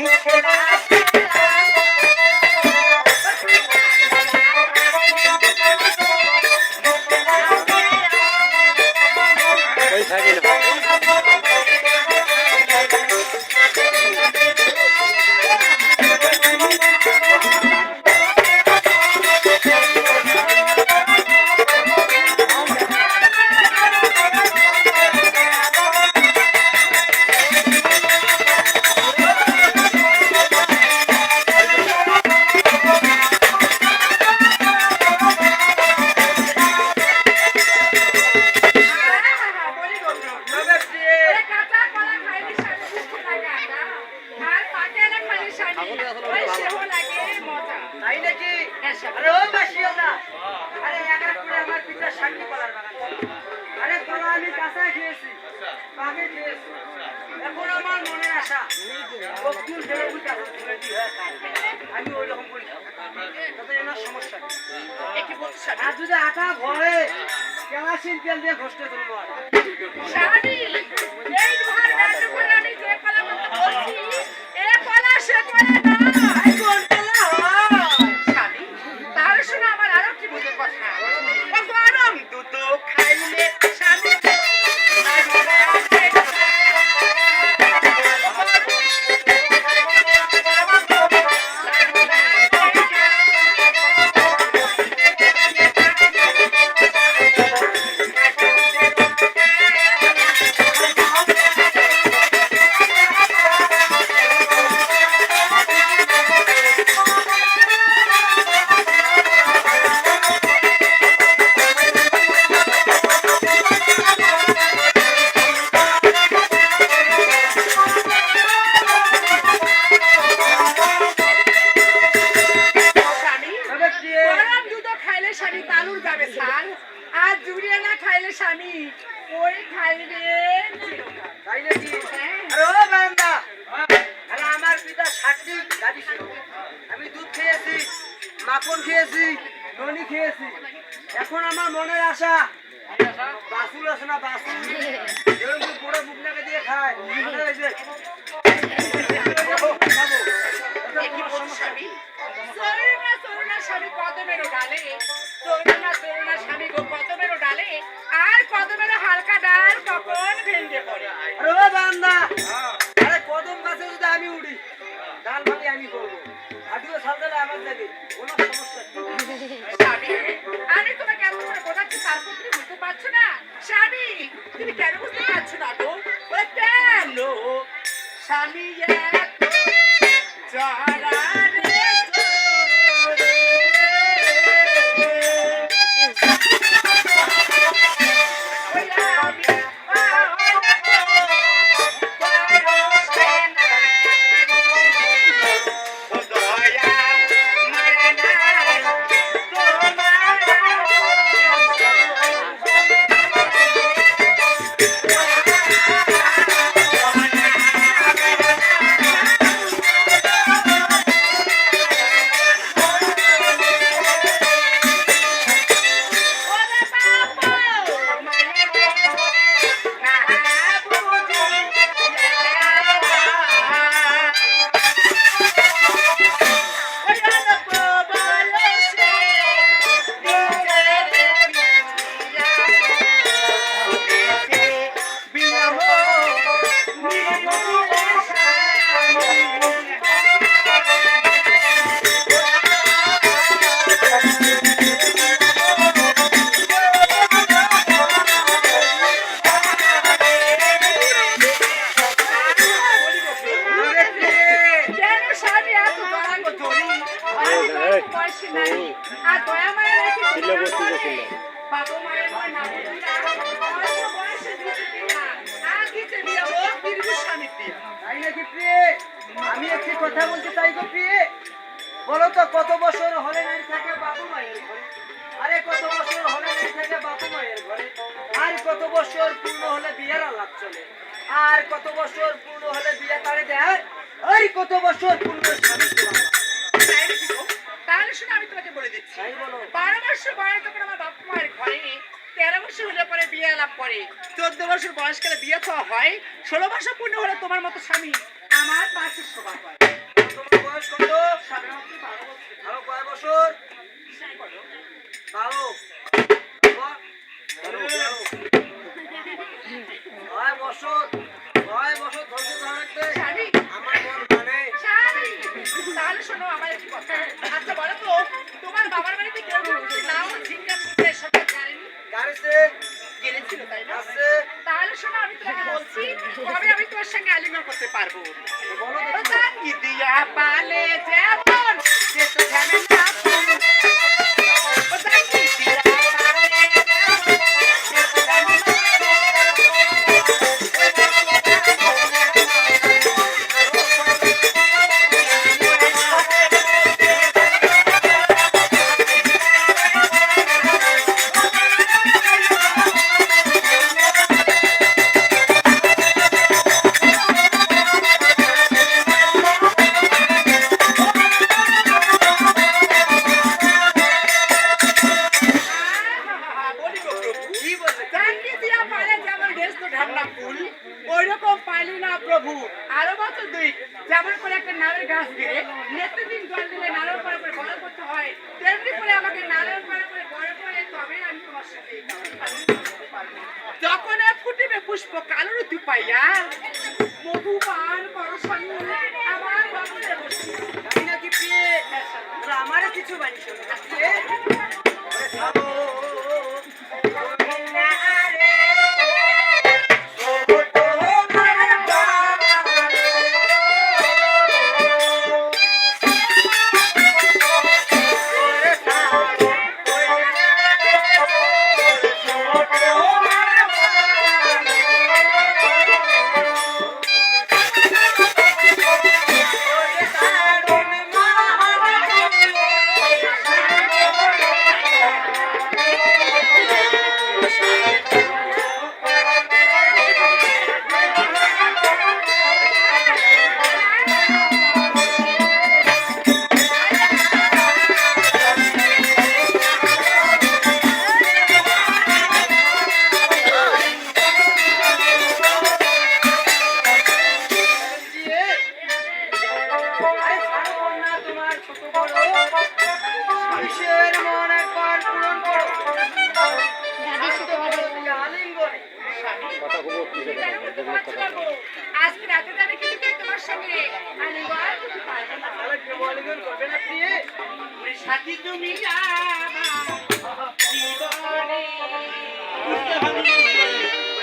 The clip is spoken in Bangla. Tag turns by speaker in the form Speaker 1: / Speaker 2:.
Speaker 1: মুখে না তাই নাকি? আরে ও মাসিও না আরে একা করে আমার পিতা শান্তি করার আরে কলা আমি কাঁচা খেয়েছি পাকে খেয়েছি। এখন আমার মনে বকুল ধরে দিয়ে হয় আমি ওই রকম করি আমার সমস্যা। আর যদি আটা ভরে কেরাসিন তেল দিয়ে ঘষতে তুলবো আর এই মাখন খেয়েছি ননি খেয়েছি। এখন আমার মনের আশা। বাসুল আছে না বাসুল যেরকম পুরো মুখনাকে দিয়ে খায়।
Speaker 2: আর হালকা ডাল কখন ভেঙে পড়ে?
Speaker 1: আরে বান্দা! আরে কদম গাছে যদি আমি উড়ি ডাল ভাঙি আমি করব। হাঁটিও ছাল
Speaker 2: আমি তোমাকে এত করে বোঝাচ্ছি তারপর তুমি বুঝতে পারছ না স্বামী তুমি কেন বুঝতে পারছ না গো কেন স্বামী জরা আমি
Speaker 1: একটি কথা বলতে চাই গো প্রিয়ে বলো তো কত বছর হলে নাই থাকে বাবু মায়ের আরে কত বছর হলে নাই থাকে বাবু মায়ের আর কত বছর পূর্ণ হলে বিয়ের আলাপ চলে আর কত বছর পূর্ণ হলে বিয়ে তারে দেয় আর কত বছর পূর্ণ স্বামী
Speaker 2: শুনে আমি তোমাকে বলে দিচ্ছি। বারো বছর বয়স তখন আমার বাপ ঘরে তেরো বছর হলে পরে বিয়ে আলাপ করে। চোদ্দ বছর বয়সকালে বিয়ে খাওয়া হয় ষোলো বছর পূর্ণ হলে তোমার মতো স্বামী আমার পাশে শোভা হয় তোমার বয়স কত? সাধারণত বারো কয় বছর? ও জাঙ্গি দিয়া পালে যেমন সে তো জানে না প্রভু? আরও বছর দুই যেমন করে একটা নারের গাছ দিয়ে নেতৃদিন জল দিলে নারের পরে পরে বড় করতে হয়, তেমনি করে আমাকে নারের পরে পরে বড় করে তবে আমি তোমার সাথে। যখন ফুটিবে পুষ্প কালো ঋতু পাইয়া মধু পান করো সঙ্গে আমার বাবুরে বসি।
Speaker 1: জানি না কি প্রিয়ে তোরা আমারও কিছু প্রিয়ে ও
Speaker 2: আজকে রাতে যাবে কিন্তু তোমার সঙ্গে। আমি আর কিছু পারব না।
Speaker 1: তাহলে কেউ আলিঙ্গন করবে না প্রিয়ে
Speaker 2: সাথী তুমি আমার জীবনে তুমি